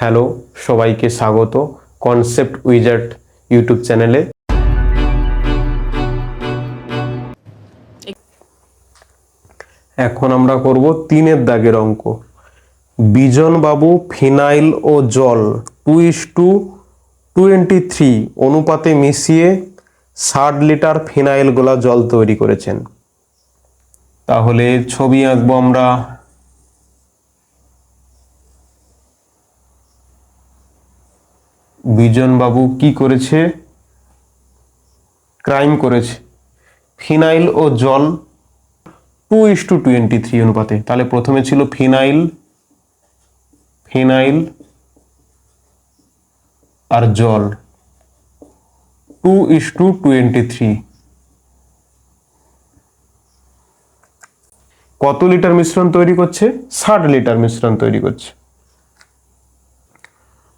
Hello, সবাইকে স্বাগত concept wizard YouTube চ্যানেলে। এখন আমরা করব তিনের দাগের অঙ্ক। বিজনবাবু ফিনাইল ও জল two is to twenty three, অনুপাতে মিশিয়ে ষাট লিটার ফিনাইল গোলা জল তৈরি করেছেন। তাহলে ছবি আঁকবো আমরা বিজনবাবু কি করেছে? ক্রাইম করেছে। ফিনাইল ও জল two is to twenty three অনুপাতে। তাহলে প্রথমে ছিল ফিনাইল ফিনাইল আর জল two is to twenty three. কত লিটার মিশ্রণ তৈরি করছে? ষাট লিটার মিশ্রণ তৈরি করছে।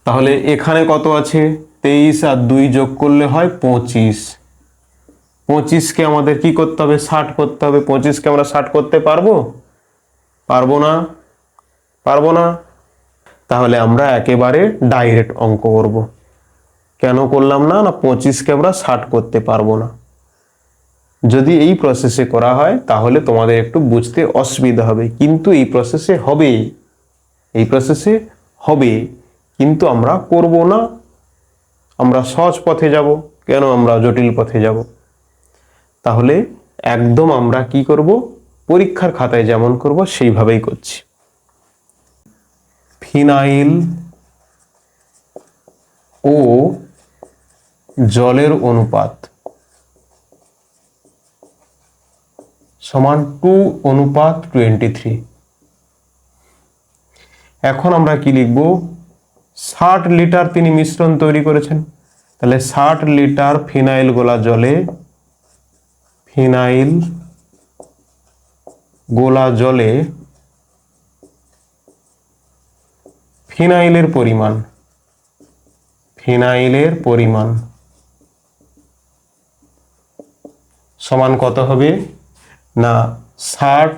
তাহলে এখানে কত আছে? তেইশ আর দুই যোগ করলে হয় পঁচিশ। পঁচিশকে আমাদের কি করতে হবে? ষাট করতে হবে। পঁচিশকে আমরা ষাট করতে পারব? পারব না। পারব না? তাহলে আমরা একেবারে ডাইরেক্ট অঙ্ক করব। কেন করলাম না? না, পঁচিশকে আমরা ষাট করতে পারব না। যদি এই প্রসেসে করা হয়, তাহলে তোমাদের একটু বুঝতে অসুবিধা হবে। কিন্তু এই প্রসেসে হবে এই প্রসেসে হবে কিন্তু আমরা করব না। আমরা সহজ পথে যাব। কেন আমরা জটিল পথে যাব? তাহলে একদম আমরা কি করব? পরীক্ষার খাতায় যেমন করব, সেইভাবেই করছি। ফিনাইল ও জলের অনুপাত সমান টু অনুপাত টোয়েন্টি থ্রি। এখন আমরা কি লিখব? ষাট লিটার তিনি মিশ্রণ তৈরি করেছেন। তাহলে ষাট লিটার ফিনাইল গোলা জলে, ফিনাইল গোলা জলে ফিনাইলের পরিমাণ ফিনাইলের পরিমাণ সমান কত হবে? না, ষাট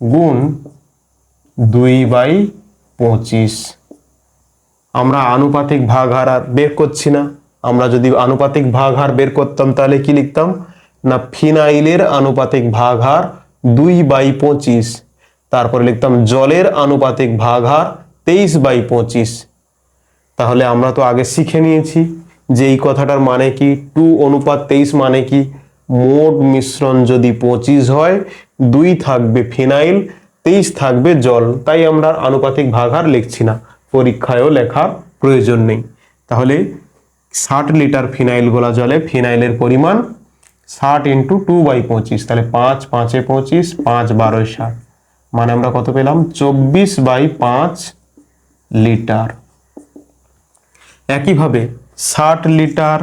গুণ দুই বাই পঁচিশ। আমরা আনুপাতিক ভাগ হার আর বের করছি না। আমরা যদি আনুপাতিক ভাগ হার বের করতাম, তাহলে কি লিখতাম? না, ফিনাইলের আনুপাতিক ভাগ হার দুই বাই পঁচিশ। তারপরে লিখতাম, জলের আনুপাতিক ভাগ হার তেইশ বাই পঁচিশ। তাহলে আমরা তো আগে শিখে নিয়েছি যে এই কথাটার মানে কি? টু অনুপাত তেইশ মানে কি? মোট মিশ্রণ যদি পঁচিশ হয়, দুই থাকবে ফিনাইল, তেইশ থাকবে জল। তাই আমরা আনুপাতিক ভাগ হার লিখছি না। পরীক্ষায়ও লেখার প্রয়োজন নেই। তাহলে ষাট লিটার ফিনাইল গোলা জলে ফিনাইলের পরিমাণ ষাট ইন্টু টু বাই পঁচিশ, তাহলে পাঁচ, পাঁচে পঁচিশ, পাঁচ বারোয় ষাট। মানে আমরা কত পেলাম? চব্বিশ বাই পাঁচ লিটার। একইভাবে ষাট লিটার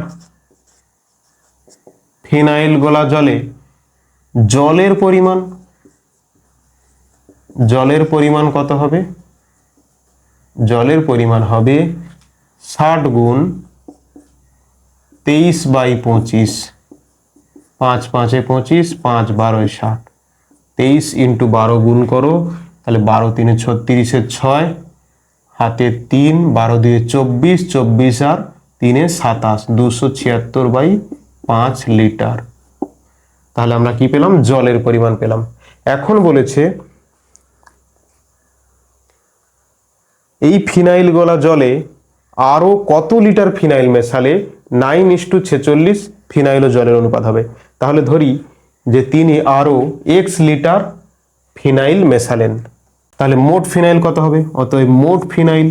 ফিনাইল গোলা জলে জলের পরিমাণ জলের পরিমাণ কত হবে? জলের পরিমাণ হবে ষাট গুণ তেইশ বাই পঁচিশ, পাঁচ পাঁচে পঁচিশ, পাঁচ বারোয় ষাট। তেইশ ইন্টু বারো গুণ করো, তাহলে বারো তিনে ছত্রিশের ছয়, হাতে তিন, বারো দিয়ে চব্বিশ চব্বিশ আর তিনে সাতাশ, দুশো ছিয়াত্তর বাই পাঁচ লিটার। তাহলে আমরা কি পেলাম? জলের পরিমাণ পেলাম। এখন বলেছে এই ফিনাইল গলা জলে আরও কত লিটার ফিনাইল মেশালে নাইন ইস টু ছেচল্লিশ ফিনাইল ও জলের অনুপাত হবে? তাহলে ধরি যে তিনি আরও এক্স লিটার ফিনাইল মেশালেন। তাহলে মোট ফিনাইল কত হবে? অতএব মোট ফিনাইল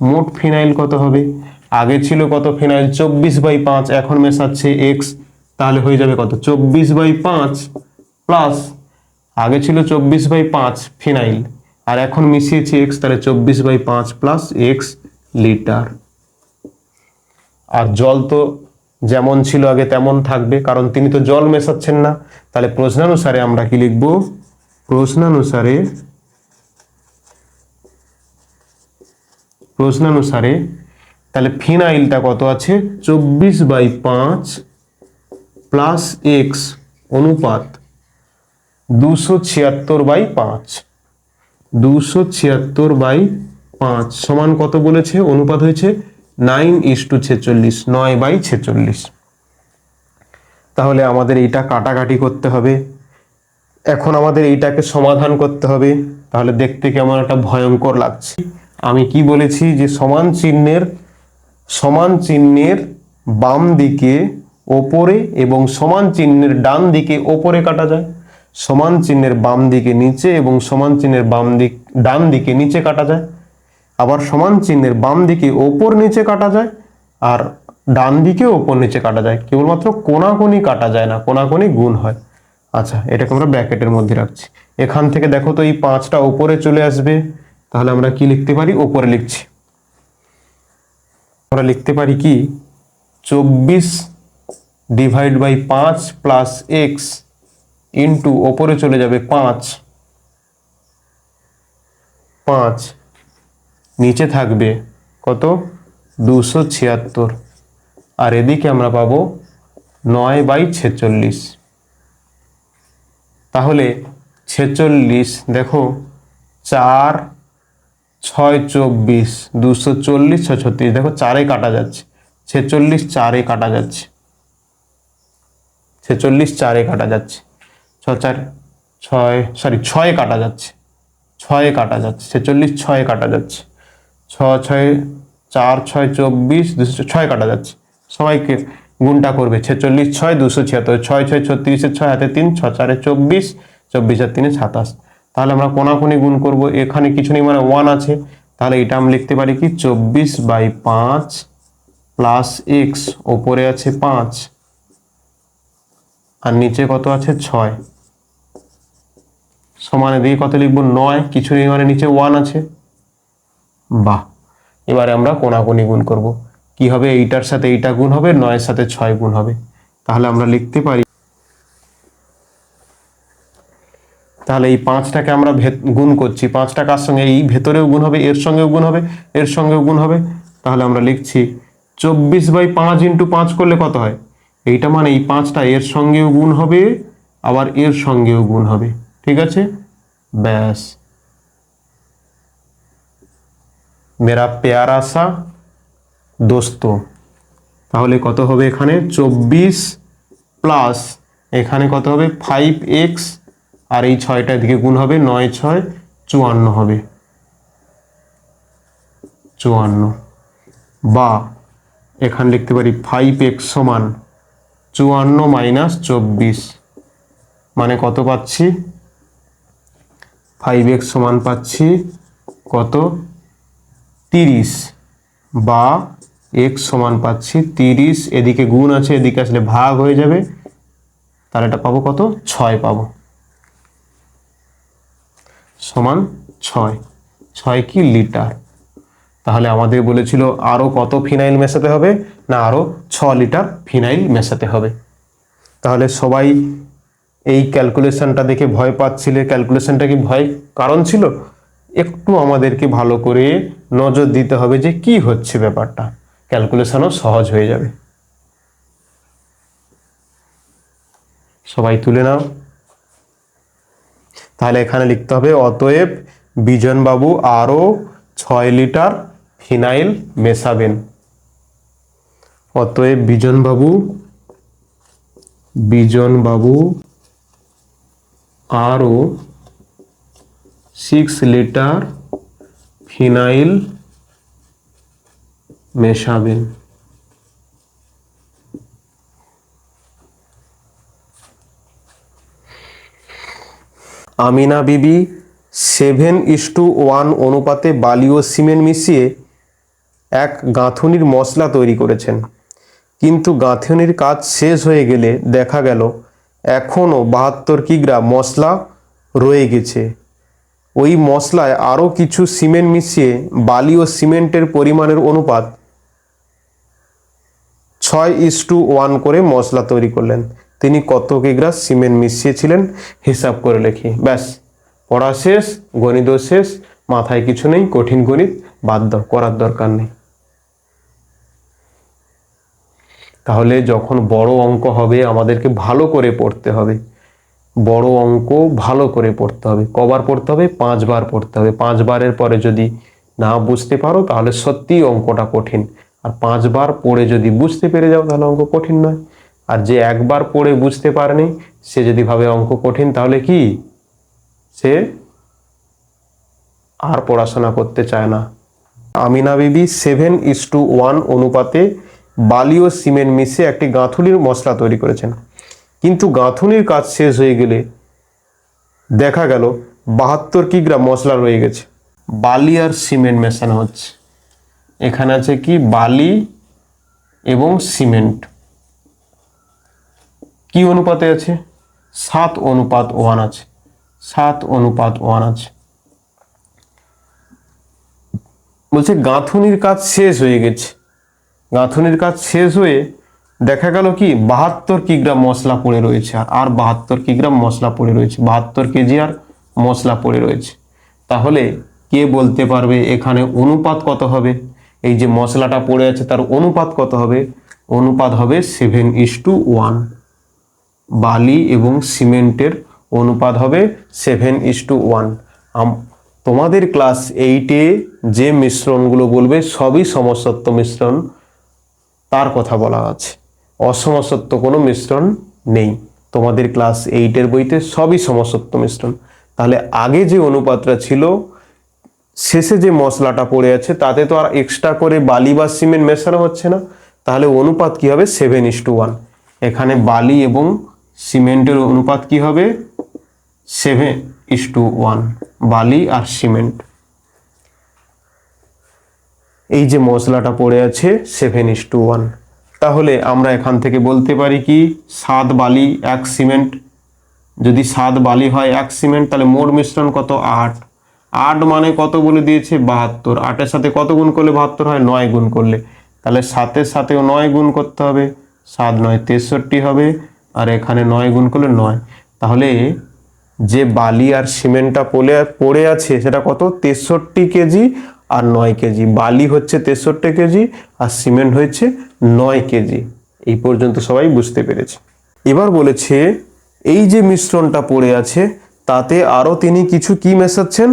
মোট ফিনাইল কত হবে? আগে ছিল কত ফিনাইল? চব্বিশ বাই পাঁচ, এখন মেশাচ্ছে এক্স তাহলে হয়ে যাবে কত? চব্বিশ বাই পাঁচ প্লাস আগে ছিল চব্বিশ বাই পাঁচ ফিনাইল, আর এখন মিশিয়েছি এক্স তাহলে চব্বিশ বাই পাঁচ প্লাস এক্স লিটার। আর জল তো যেমন ছিল আগে তেমন থাকবে, কারণ তিনি তো জল মেশাচ্ছেন না। তাহলে প্রশ্নানুসারে আমরা কি লিখব? প্রশ্নানুসারে প্রশ্নানুসারে, তাহলে ফিনাইলটা কত আছে? চব্বিশ বাই পাঁচ প্লাস এক্স অনুপাত দুশো ছিয়াত্তর বাই পাঁচ। দুশো ছিয়াত্তর বাই পাঁচ সমান কত বলেছে? অনুপাত হয়েছে নাইন ইস টু ছেচল্লিশ, নয় বাই ছেচল্লিশ। তাহলে আমাদের এইটা কাটাকাটি করতে হবে। এখন আমাদের এইটাকে সমাধান করতে হবে। তাহলে দেখতে কেমন একটা ভয়ঙ্কর লাগছে। আমি কি বলেছি যে সমান চিহ্নের সমান চিহ্নের বাম দিকে ওপরে এবং সমান চিহ্নের ডান দিকে ওপরে কাটা যায়। সমান চিহ্নের বাম দিকে নিচে এবং সমান চিহ্নের বাম দিক, ডান দিকে নিচে কাটা যায়। আবার সমান চিহ্নের বাম দিকে ওপর নিচে কাটা যায় আর ডান দিকে ওপর নিচে কাটা যায়। কেবলমাত্র কোনাকুনি কাটা যায় না, কোনাকুনি গুণ হয়। আচ্ছা এটাকে আমরা ব্র্যাকেটের মধ্যে রাখছি। এখান থেকে দেখো তো এই পাঁচটা ওপরে চলে আসবে। তাহলে আমরা কি লিখতে পারি? ওপরে লিখছি। আমরা লিখতে পারি কি? চব্বিশ ডিভাইড বাই পাঁচ প্লাস এক্স ইন্টু ওপরে চলে যাবে পাঁচ। পাঁচ। নিচে থাকবে কত? দুশো ছিয়াত্তর। আর এদিকে আমরা পাবো নয় বাই ছেচল্লিশ। তাহলে ছেচল্লিশ, দেখো, চার, ছয়, চব্বিশ, দুশো চল্লিশ ছয় ছত্রিশ দেখো, চারে কাটা যাচ্ছে। ছেচল্লিশ চারে কাটা যাচ্ছে। ছেচল্লিশ চারে কাটা যাচ্ছে। চার, ছয় সরি ছয়ে কাটা যাচ্ছে। ছয়ে কাটা যাচ্ছে, ছেচল্লিশ, ছয়ে কাটা যাচ্ছে। ছ ছয়, চার, ছয়, চব্বিশ, দুশো, ছয় কাটা যাচ্ছে। সবাইকে গুণটা করবে, ছেচল্লিশ, ছয়, দুশো ছিয়াত্তর, ছয় ছয় ছত্রিশের ছয়, হাতে তিন ছ চারে চব্বিশ চব্বিশ আর তিনে সাতাশ। তাহলে আমরা কোনাকুনি গুণ করব, এখানে কিছু নেই মানে ওয়ান আছে। তাহলে এটা আমি লিখতে পারি কি, চব্বিশ বাই পাঁচ প্লাস এক্স ওপরে আছে পাঁচ। আর নিচে কত আছে? ছয়। সমানে দিয়ে কত লিখব? নয়। কিছু নেই মানে নিচে ওয়ান আছে। বাহ। এবারে আমরা কোনাকুনি গুণ করব। কি হবে? এইটার সাথে এইটা গুণ হবে, নয়ের সাথে ছয় গুণ হবে। তাহলে আমরা লিখতে পারি তাহলে এই পাঁচটাকে আমরা গুণ করছি। পাঁচটা কার সঙ্গে? এই ভেতরেও গুণ হবে, এর সঙ্গেও গুণ হবে, এর সঙ্গেও গুণ হবে। তাহলে আমরা লিখছি, চব্বিশ বাই পাঁচ ইন্টু পাঁচ করলে কত হয়? এইটা মানে এই পাঁচটা এর সঙ্গেও গুণ হবে, আবার এর সঙ্গেও গুণ হবে। ঠিক আছে? ব্যাস। মেরা পেয়ারা সা দোস্ত। তাহলে কত হবে এখানে? চব্বিশ প্লাস। এখানে কত হবে? Five x. আর এই ছয়টা দিকে গুণ হবে নয় ছয় চুয়ান্ন হবে। চুয়ান্ন। বা, এখানে লিখতে পারি ফাইভ এক্স সমান চুয়ান্ন মাইনাস চব্বিশ। মানে কত পাচ্ছি? ফাইভ এক্স সমান পাচ্ছি কত? তিরিশ বা এক্স সমান পাচ্ছি তিরিশ। এদিকে গুণ আছে, এদিকে আসলে ভাগ হয়ে যাবে। তাহলে এটা পাবো কত? ছয় পাবো। সমান ছয়। ছয় কি লিটার? তাহলে আমাদের বলেছিল আরও কত ফিনাইল মেশাতে হবে? না আরও ছ লিটার ফিনাইল মেশাতে হবে। তাহলে সবাই এই ক্যালকুলেশনটা দেখে ভয় পাচ্ছিলে ক্যালকুলেশনটা কি ভয় কারণ ছিল? একটু আমাদেরকে ভালো করে নজর দিতে হবে যে কি হচ্ছে ব্যাপারটা। ক্যালকুলেশনও সহজ হয়ে যাবে। সবাই তুলে নাও। তাহলে এখানে লিখতে হবে, অতএব বিজনবাবু আরও ছয় লিটার ফিনাইল মেশাবেন। অতএব বিজনবাবু বিজনবাবু আরও সিক্স লিটার ফিনাইল মেশাবেন। Amina Bibi seven is to one অনুপাতে বালি ও সিমেন্ট মিশিয়ে এক গাঁথুনির মশলা তৈরি করেছেন। কিন্তু গাঁথুনির কাজ শেষ হয়ে গেলে দেখা গেল এখনও বাহাত্তর কিগ্রা মশলা রয়ে গেছে। ওই মশলায় আরও কিছু সিমেন্ট মিশিয়ে বালি ও সিমেন্টের পরিমাণের অনুপাত ছয় ইস টু ওয়ান করে মশলা তৈরি করলেন। তিনি কত কিগ্রা সিমেন্ট মিশিয়েছিলেন হিসাব করে লেখি। ব্যাস, পড়া শেষ, গণিত শেষ, মাথায় কিছু নেই, কঠিন গণিত বাদ দাও, করার দরকার নেই। তাহলে যখন বড় অঙ্ক হবে, আমাদেরকে ভালো করে পড়তে হবে। বড় অঙ্ক ভালো করে পড়তে হবে। কবার পড়তে হবে? পাঁচবার পড়তে হবে। পাঁচবারের পরে যদি না বুঝতে পারো, তাহলে সত্যিই অঙ্কটা কঠিন। আর পাঁচবার পড়ে যদি বুঝতে পেরে যাও, তাহলে অঙ্ক কঠিন নয়। আর যে একবার পড়ে বুঝতে পারেনি, সে যদি ভাবে অঙ্ক কঠিন, তাহলে কি? সে আর পড়াশোনা করতে চায় না। Amina Bibi seven is to one অনুপাতে বালি ও সিমেন্ট মিশে একটি গাঁথুনির মশলা তৈরি করেছেন। কিন্তু গাঁথুনির কাজ শেষ হয়ে গেলে দেখা গেল বাহাত্তর কিগ্রা মশলা রয়ে গেছে। বালি আর সিমেন্ট মেশানো হচ্ছে। এখানে আছে কি? বালি এবং সিমেন্ট। কি অনুপাতে আছে? সাত অনুপাত ওয়ান আছে। সাত অনুপাত ওয়ান আছে। বলছে গাঁথুনির কাজ শেষ হয়ে গেছে। গাঁথুনির কাজ শেষ হয়ে দেখা গেল কি, বাহাত্তর কিগ্রা মশলা পড়ে রয়েছে, আর বাহাত্তর কিগ্রা মশলা পড়ে রয়েছে, বাহাত্তর কেজি আর মশলা পড়ে রয়েছে। তাহলে কে বলতে পারবে এখানে অনুপাত কত হবে? এই যে মশলাটা পড়ে আছে তার অনুপাত কত হবে? অনুপাত হবে সেভেন ইস টু ওয়ান বালি এবং সিমেন্টের অনুপাত হবে সেভেন ইস টু ওয়ান তোমাদের ক্লাস এইটে যে মিশ্রণগুলো বলবে, সবই সমসত্ব মিশ্রণ। তার কথা বলা আছে। অসমসত্ব কোনো মিশ্রণ নেই। তোমাদের ক্লাস এইটের বইতে সবই সমসত্ব মিশ্রণ। তাহলে আগে যে অনুপাতটা ছিল, শেষে যে মশলাটা পড়ে আছে, তাতে তো আর এক্সট্রা করে বালি বা সিমেন্ট মেশানো হচ্ছে না। তাহলে অনুপাত কি হবে? সেভেন ইস টু ওয়ান এখানে বালি এবং সিমেন্টের অনুপাত কি হবে? সেভেন ইস টু ওয়ান বালি আর সিমেন্ট। এই যে মশলাটা পড়ে আছে সেভেন ইস টু ওয়ান তাহলে আমরা এখান থেকে বলতে পারি কি সাত বালি এক সিমেন্ট। যদি সাত বালি হয় এক সিমেন্ট, তাহলে মোট মিশ্রণ কত? আট। আট মানে কত বলে দিয়েছে? বাহাত্তর। আটের সাথে কত গুণ করলে বাহাত্তর হয়? নয় গুণ করলে। তাহলে সাতের সাথেও নয় গুণ করতে হবে। সাত নয়, তেষট্টি হবে। আর এখানে নয় গুণ করলে নয়। তাহলে যে বালি আর সিমেন্টটা পড়ে পড়ে আছে, সেটা কত? তেষট্টি কেজি। আর নয় কেজি। বালি হচ্ছে তেষট্টি কেজি আর সিমেন্ট হচ্ছে নয় কেজি। এই পর্যন্ত সবাই বুঝতে পেরেছে। এবার বলেছে, এই যে মিশ্রণটা পড়ে আছে, তাতে আরও তিনি কিছু কি মেশাচ্ছেন?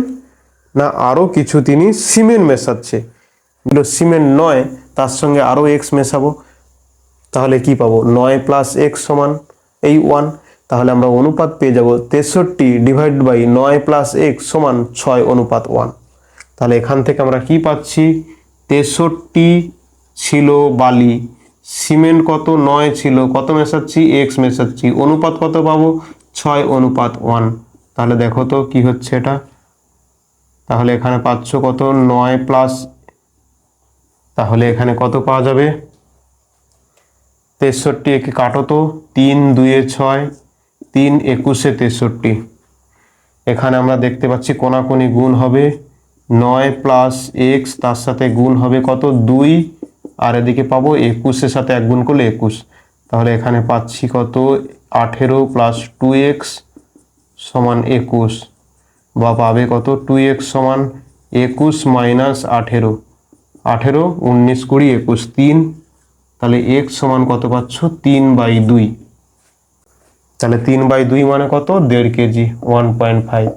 না আরও কিছু তিনি সিমেন্ট মেশাচ্ছে। সিমেন্ট নয়, তার সঙ্গে আরও এক্স মেশাবো। তাহলে কি পাবো? নয় প্লাস এক্স সমান এই ওয়ান তাহলে আমরা অনুপাত পেয়ে যাব তেষট্টি ডিভাইড বাই নয় প্লাস এক্স সমান ছয় অনুপাত ওয়ান তাহলে এখান থেকে আমরা কি পাচ্ছি? তেষট্টি ছিল বালি। সিমেন্ট কত? নয় ছিল। কত মেশাচ্ছি? এক্স মেশাচ্ছি। অনুপাত কত পাবো? ছয় অনুপাত ওয়ান তাহলে দেখো তো কি হচ্ছে এটা। তাহলে এখানে পাচ্ছ কত? নয় প্লাস তাহলে এখানে কত পাওয়া যাবে? তেষট্টি একে কাটো তো তিন দুয়ে ছয়, তিন একুশে তেষট্টি। এখানে আমরা দেখতে পাচ্ছি কোনাকুনি গুণ হবে নয় প্লাস এক্স তার সাথে গুণ হবে কত? দুই। আর এদিকে পাবো একুশের সাথে এক গুণ করলে একুশ। তাহলে এখানে পাচ্ছি কত? আঠেরো প্লাস টু এক্স সমান একুশ। বা পাবে কত? টু এক্স সমান একুশ মাইনাস আঠেরো। আঠেরো, উনিশ কুড়ি, একুশ, তিন। তাহলে এক্স সমান কত পাচ্ছ? তিন বাই দুই। তাহলে তিন বাই দুই মানে কত? দেড় কেজি ওয়ান পয়েন্ট ফাইভ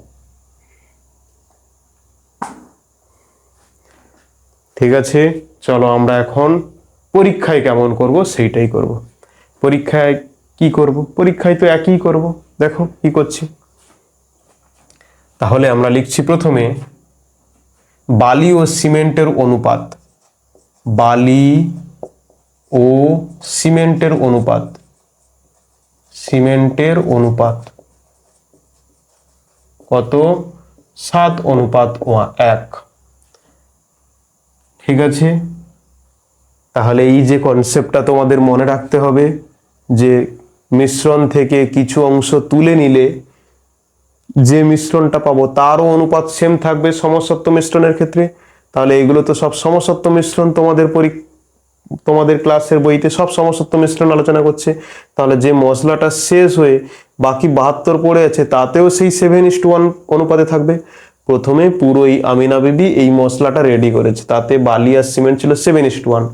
ঠিক আছে, চলো আমরা এখন পরীক্ষায় কেমন করব সেইটাই করব। পরীক্ষায় কি করব? পরীক্ষায় তো একই করব। দেখো কি করছি। তাহলে আমরা লিখছি প্রথমে বালি ও সিমেন্টের অনুপাত। বালি ও সিমেন্টের অনুপাত। সিমেন্টের অনুপাত। কত? সাত অনুপাত ওয়া- এক। ঠিক আছে? তাহলে এই যে কনসেপ্টটা তোমাদের মনে রাখতে হবে যে মিশ্রণ থেকে কিছু অংশ তুলে নিলে যে মিশ্রণটা পাবো তারও অনুপাত সেম থাকবে সমসত্ব মিশ্রণের ক্ষেত্রে। তাহলে এগুলো তো সব সমসত্ব মিশ্রণ তোমাদের পরি, তোমাদের ক্লাসের বইতে সব সমসত্ব মিশ্রণ আলোচনা করছে। তাহলে যে মশলাটা শেষ হয়ে বাকি বাহাত্তর পড়ে আছে, তাতেও সেই সেভেন ইস টু ওয়ান অনুপাতে থাকবে। প্রথমে পুরো এই আমিনা বিবি এই মশলাটা রেডি করেছে। তাতে বালি আর সিমেন্ট ছিল সেভেন ইস টু ওয়ান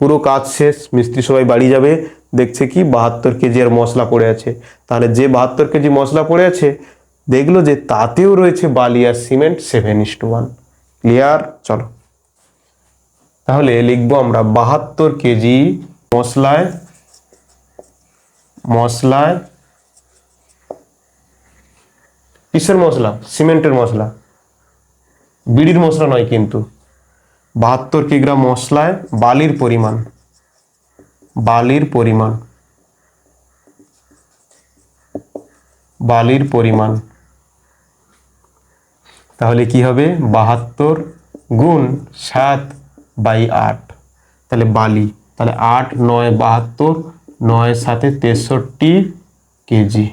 পুরো কাজ শেষ, মিস্ত্রি সবাই বাড়ি যাবে, দেখছে কি বাহাত্তর কেজি আর মশলা পড়ে আছে। তাহলে যে বাহাত্তর কেজি মশলা পড়ে আছে, দেখল যে তাতেও রয়েছে বালি আর cement seven is to one clear চলো। তাহলে লিখব আমরা, বাহাত্তর কেজি মশলায় মশলায়, কিসের মশলা? সিমেন্টের মশলা। বিড়ির মশলা নয় কিন্তু। বাহাত্তর কিগ্রা মশলায় বালির পরিমাণ। বালির পরিমাণ। বালির পরিমাণ। তাহলে কি হবে? বাহাত্তর গুণ সাত বাই আট। তাহলে বালি। তাহলে আট, নয়, বাহাত্তর, নয় সাথে তেষট্টি কেজি।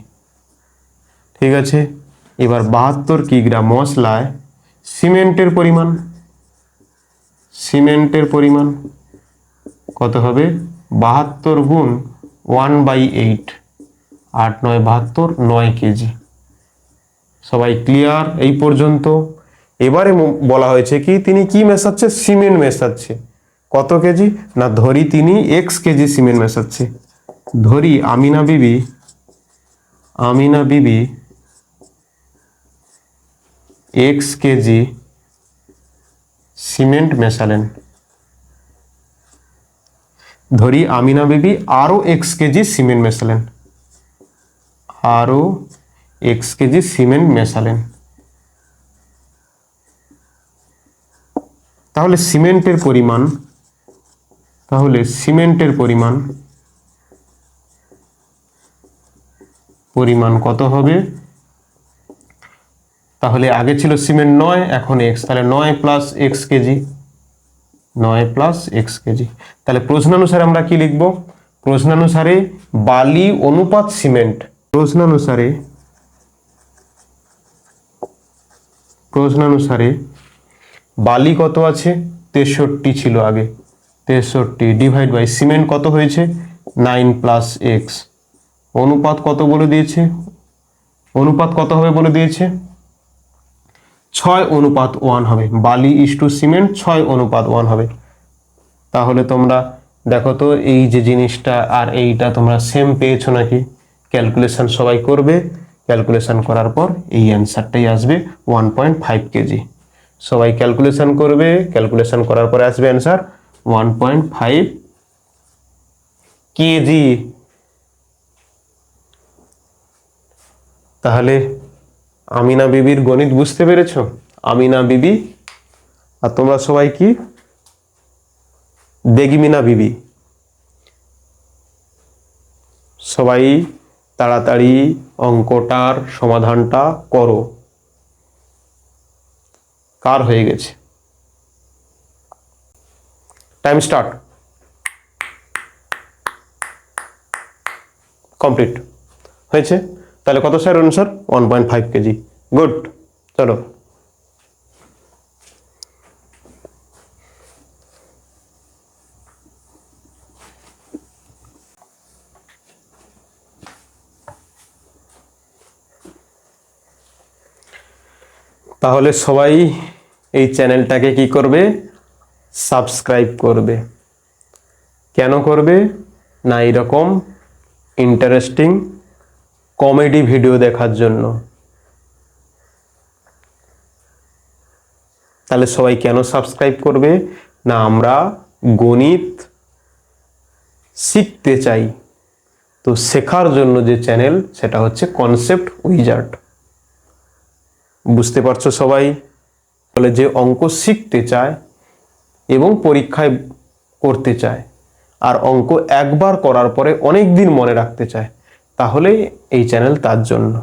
ঠিক আছে? এবার বাহাত্তর কিগ্রা মশলায় সিমেন্টের পরিমাণ। সিমেন্টের পরিমাণ কত হবে? বাহাত্তর গুণ ওয়ান বাই এইট। আট নয় বাহাত্তর, নয় কেজি। সবাই ক্লিয়ার? এই পর্যন্ত। এবারে বলা হয়েছে কি, তিনি কি মেশাচ্ছে? সিমেন্ট মেশাচ্ছে। কত কেজি? না, ধরি তিনি এক্স কেজি সিমেন্ট মেশাচ্ছে। ধরি আমিনা বিবি আমিনা বিবি এক্স কেজি সিমেন্ট মেশালেন। ধরি আমিনা বিবি আরও এক্স কেজি সিমেন্ট মেশালেন। আরও এক্স কেজি সিমেন্ট মেশালেন। তাহলে সিমেন্টের পরিমাণ, তাহলে সিমেন্টের পরিমাণ পরিমাণ কত হবে? তাহলে আগে ছিল সিমেন্ট নয়, এখন এক্স। তাহলে নয় প্লাস এক্স কেজি, নয় প্লাস এক্স কেজি। তাহলে প্রশ্নানুসারে আমরা কি লিখব? প্রশ্নানুসারে বালি অনুপাত সিমেন্ট। প্রশ্নানুসারে প্রশ্নানুসারে বালি কত আছে? তেষট্টি ছিল আগে। তেষট্টি ডিভাইড বাই সিমেন্ট কত হয়েছে? Nine plus x. অনুপাত কত বলে দিয়েছে? অনুপাত কত হবে বলে দিয়েছে? ছয় অনুপাত ওয়ান হবে। বালি ইস টু সিমেন্ট, ছয় অনুপাত ওয়ান হবে। তাহলে তোমরা দেখো তো, এই যে জিনিসটা আর এইটা তোমরা সেম পেয়েছ নাকি? ক্যালকুলেশন সবাই করবে। ক্যালকুলেশন করার পর এই অ্যান্সারটাই আসবে ওয়ান পয়েন্ট ফাইভ কেজি সবাই ক্যালকুলেশন করবে। ক্যালকুলেশন করার পরে আসবে answer one point five KG তাহলে আমিনা বিবির গণিত বুঝতে পেরেছ? আমিনা বিবি। আর তোমরা সবাই কি? দেগিমিনা বিবি। সবাই তাড়াতাড়ি অঙ্কটার সমাধানটা করো। কার হয়ে গেছে? টাইম স্টার্ট কমপ্লিট হয়েছে? তাহলে কত sir অনুসার? One point five KG. Good. চলো। তাহলে সবাই এই চ্যানেলটাকে কি করবে? সাবস্ক্রাইব করবে। কেন করবে? না এরকম ইন্টারেস্টিং কমেডি ভিডিও দেখার জন্য। তাহলে সবাই কেন সাবস্ক্রাইব করবে? না, আমরা গণিত শিখতে চাই। তো শেখার জন্য যে চ্যানেল সেটা হচ্ছে কনসেপ্ট উইজার্ড বুঝতে পারছ সবাই? বলে যে অঙ্ক শিখতে চায় এবং পরীক্ষায় করতে চায়, আর অঙ্ক একবার করার পরে অনেক দিন মনে রাখতে চায় তাহলে এই চ্যানেল তার জন্য।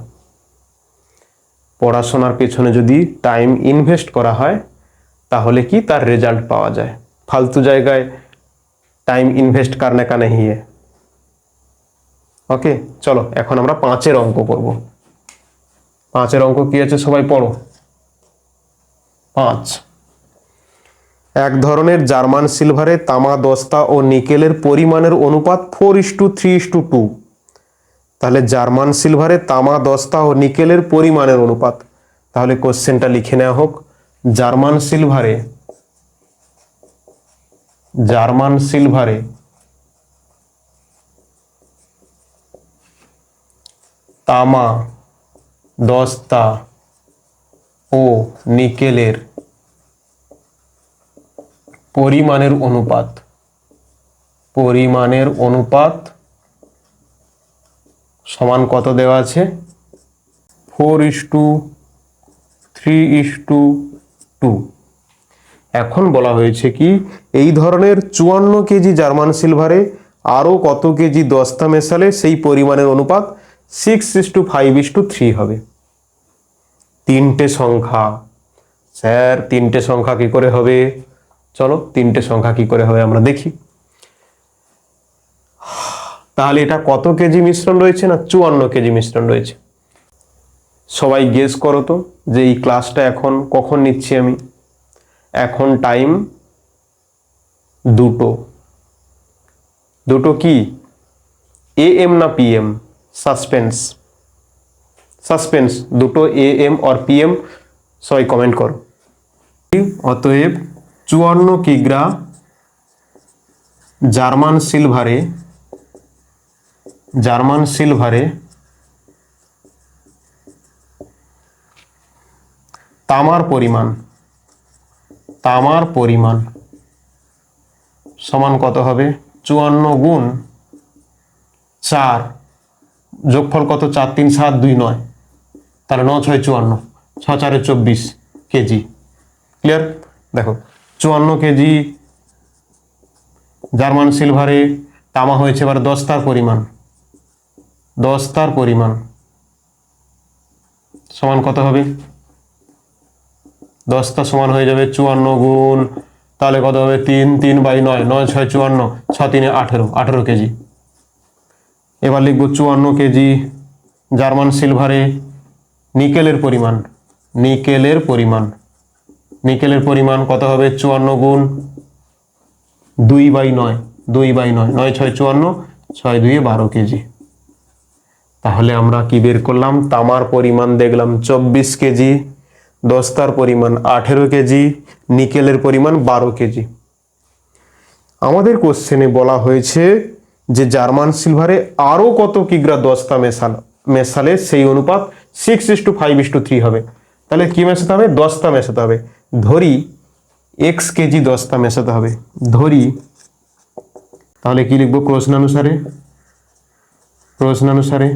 পড়াশোনার পেছনে যদি টাইম ইনভেস্ট করা হয়, তাহলে কি তার রেজাল্ট পাওয়া যায়? ফালতু জায়গায় টাইম ইনভেস্ট কারনে কা নেই है ওকে চলো, এখন আমরা পাঁচের অঙ্ক করব। পাঁচের অঙ্ক কি আছে সবাই পড়ো। পাঁচ। এক ধরনের জার্মান সিলভারে তামা দস্তা ও নিকেলের পরিমাণের অনুপাত four is to three is to two তাহলে জার্মান সিলভারে তামা, দস্তা ও নিকেলের পরিমাণের অনুপাত। তাহলে কোশ্চেনটা লিখে নেওয়া হোক। জার্মান সিলভারে জার্মান সিলভারে, তামা, দস্তা ও নিকেলের পরিমাণের অনুপাত। পরিমাণের অনুপাত সমান কত দেওয়া আছে? Four is to three is to two এখন বলা হয়েছে কি, এই ধরনের চুয়ান্ন কেজি জার্মান সিলভারে আরও কত কেজি দস্তা মেশালে সেই পরিমাণের অনুপাত six is to five is to three হবে। তিনটে সংখ্যা। স্যার, তিনটে সংখ্যা কি করে হবে? চলো, তিনটে সংখ্যা কি করে হবে আমরা দেখি। তাহলে এটা কত কেজি মিশ্রণ রয়েছে না চুয়ান্ন কেজি মিশ্রণ রয়েছে? সবাই গেস করো তো যে এই ক্লাসটা এখন কখন নিচ্ছি আমি? এখন টাইম দুটো। দুটো কি? এ এম না পি এম সাসপেন্স সাসপেন্স দুটো এ এম আর পি এম সবাই কমেন্ট করো। অতএব চুয়ান্ন কিগ্রা জার্মান সিলভারে জার্মান সিলভারে তামার পরিমাণ তামার পরিমাণ সমান কত হবে? চুয়ান্ন গুণ চার যোগফল কত? চার, তিন, সাত, দুই, নয়। তাহলে ন ছয়, চুয়ান্ন। ছ চারে চব্বিশ কেজি। ক্লিয়ার দেখো, চুয়ান্ন কেজি জার্মান সিলভারে তামা হয়েছে এবার দস্তার পরিমাণ। দস্তার পরিমাণ। সমান কত হবে? দশটা সমান হয়ে যাবে চুয়ান্ন গুণ, তাহলে কত হবে? তিন তিন বাই নয় নয় ছয় চুয়ান্ন, ছ তিনে আঠেরো আঠেরো কেজি। এবার লিখব চুয়ান্ন কেজি, জার্মান সিলভারে নিকেলের পরিমাণ নিকেলের পরিমাণ। নিকেলের পরিমাণ কত হবে? চুয়ান্ন গুণ, দুই বাই নয়, দুই বাই নয় নয় ছয় চুয়ান্ন, ছয় দুইয়ে বারো কেজি। তাহলে আমরা কি বের করলাম? তামার পরিমাণ দেখলাম চব্বিশ কেজি, দস্তার পরিমাণ আঠেরো কেজি, নিকেলের পরিমাণ বারো কেজি। আমাদের কোশ্চেনে বলা হয়েছে যে জার্মান সিলভারে আরও কত কিগ্রা দস্তা মেশাল, মেশালে সেই অনুপাত six is to five is to three হবে। তাহলে কি মেশাতে হবে? দস্তা মেশাতে হবে। ধরি এক্স কেজি দস্তা মেশাতে হবে। ধরি, তাহলে কি লিখব? প্রশ্নানুসারে প্রশ্নানুসারে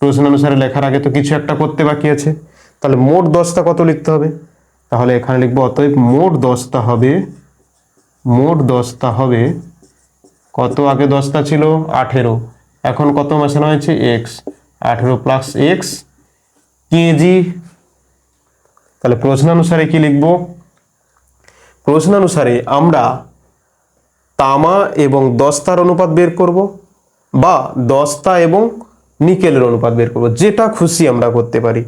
প্রশ্নানুসারে লেখার আগে তো কিছু একটা করতে বাকি আছে। তাহলে মোট দশটা কত লিখতে হবে? তাহলে এখানে লিখব, অতএব মোট দশটা হবে, মোট দশটা হবে, কত আগে দশটা ছিল? আঠেরো। এখন কত মেশানো হয়েছে এক্স। আঠেরো প্লাস এক্স, কেজি। তাহলে প্রশ্নানুসারে কি লিখব? প্রশ্নানুসারে আমরা তামা এবং দস্তার অনুপাত বের করব। বা দস্তা এবং নিকেলের অনুপাত বের করব। যেটা খুশি আমরা করতে পারি।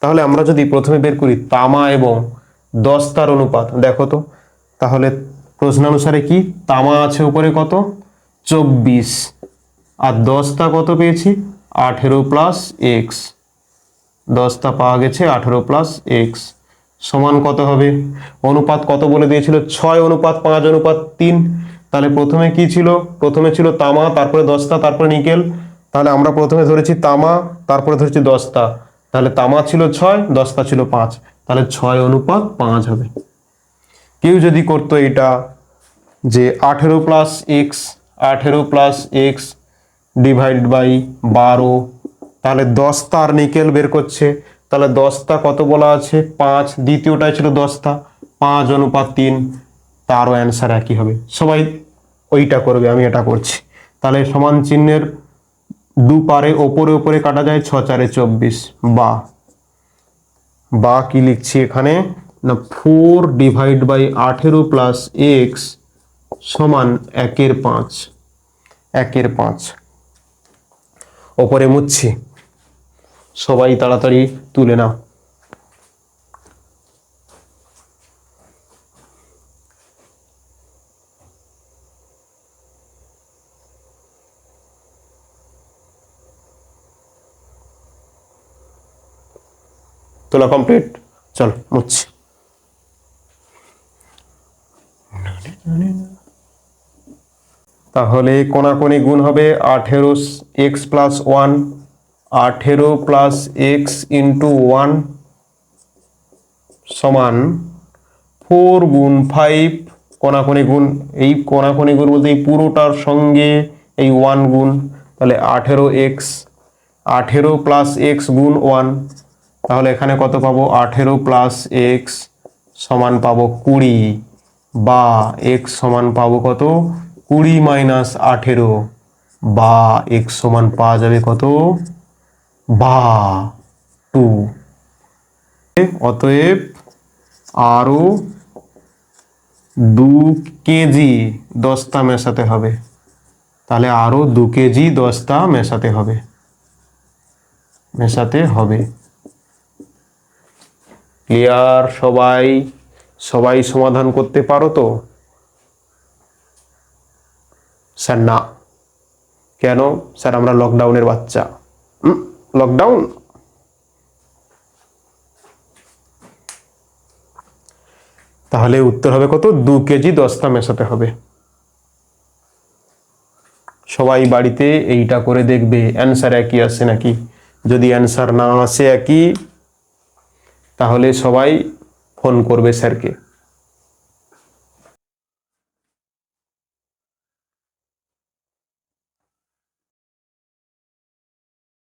তাহলে আমরা যদি প্রথমে বের করি তামা এবং দস্তার অনুপাত, দেখো তো। তাহলে প্রশ্নানুসারে কি? তামা আছে উপরে কত? চব্বিশ। আর দস্তা কত পেয়েছি? আঠেরো প্লাস এক্স। দশটা পাওয়া গেছে আঠেরো প্লাস এক্স। সমান কত হবে? অনুপাত কত বলে দিয়েছিল? ছয় অনুপাত, পাঁচ অনুপাত, তিন। তাহলে প্রথমে কি ছিল? প্রথমে ছিল তামা, তারপরে দস্তা, তারপরে নিকেল। তাহলে আমরা প্রথমে ধরেছি তামা, তারপরে ধরেছি দস্তা। তাহলে তামা ছিল ছয়, দস্তা ছিল পাঁচ। তাহলে ছয় অনুপাত পাঁচ হবে। কেউ যদি করতো এটা যে আঠেরো প্লাস এক্স আঠেরো প্লাস এক্স ডিভাইড বাই বারো, তাহলে দশটা আর নিকেল বের করছে। তাহলে দশটা কত বলা আছে? পাঁচ। দ্বিতীয়টাই ছিল দশটা পাঁচ অনুপাত তিন। তারও অ্যান্সার একই হবে। সবাই ওইটা করবে, আমি এটা করছি। তাহলে সমান চিহ্নের দু পারে, ওপরে ওপরে কাটা যায় ছ চারে চব্বিশ। বা বা কি লিখছি এখানে? না ফোর ডিভাইড বাই আঠেরো প্লাস এক্স সমান একের পাঁচ। একের পাঁচ। ওপরে মুচ্ছি। সবাই তাড়াতাড়ি তুলে নাও। তোলা কমপ্লিট চল মুচ্ছি তাহলে কোনাকুনি গুণ হবে আঠেরো এক্স প্লাস ওয়ান আঠেরো প্লাস এক্স ইন্টু ওয়ান সমান ফোর গুণ ফাইভ কোনাকোনি গুণ, এই কোনাকোনি গুণ বলতে এই পুরোটার সঙ্গে এই ওয়ান গুণ, তাহলে আঠেরো এক্স আঠেরো প্লাস এক্স গুণ ওয়ান তাহলে এখানে কত পাবো? আঠেরো প্লাস এক্স সমান পাবো কুড়ি বা এক্স সমান পাবো কত? কুড়ি মাইনাস আঠেরো বা এক্স সমান পাওয়া যাবে কত? বা টু। অতএব আরও দু কেজি দস্তা মেশাতে হবে। তাহলে আরও দু কেজি দস্তা মেশাতে হবে। মেশাতে হবে। ক্লিয়ার সবাই সবাই সমাধান করতে পারো তো? স্যার, না। কেন? স্যার, আমরা লকডাউনের বাচ্চা। লকডাউন তাহলে উত্তর হবে কত? দু কেজি দস্তা মেশাতে হবে। সবাই বাড়িতে এইটা করে দেখবে। অ্যান্সার একই আসে নাকি? যদি অ্যান্সার না আসে একই তাহলে সবাই ফোন করবে স্যারকে।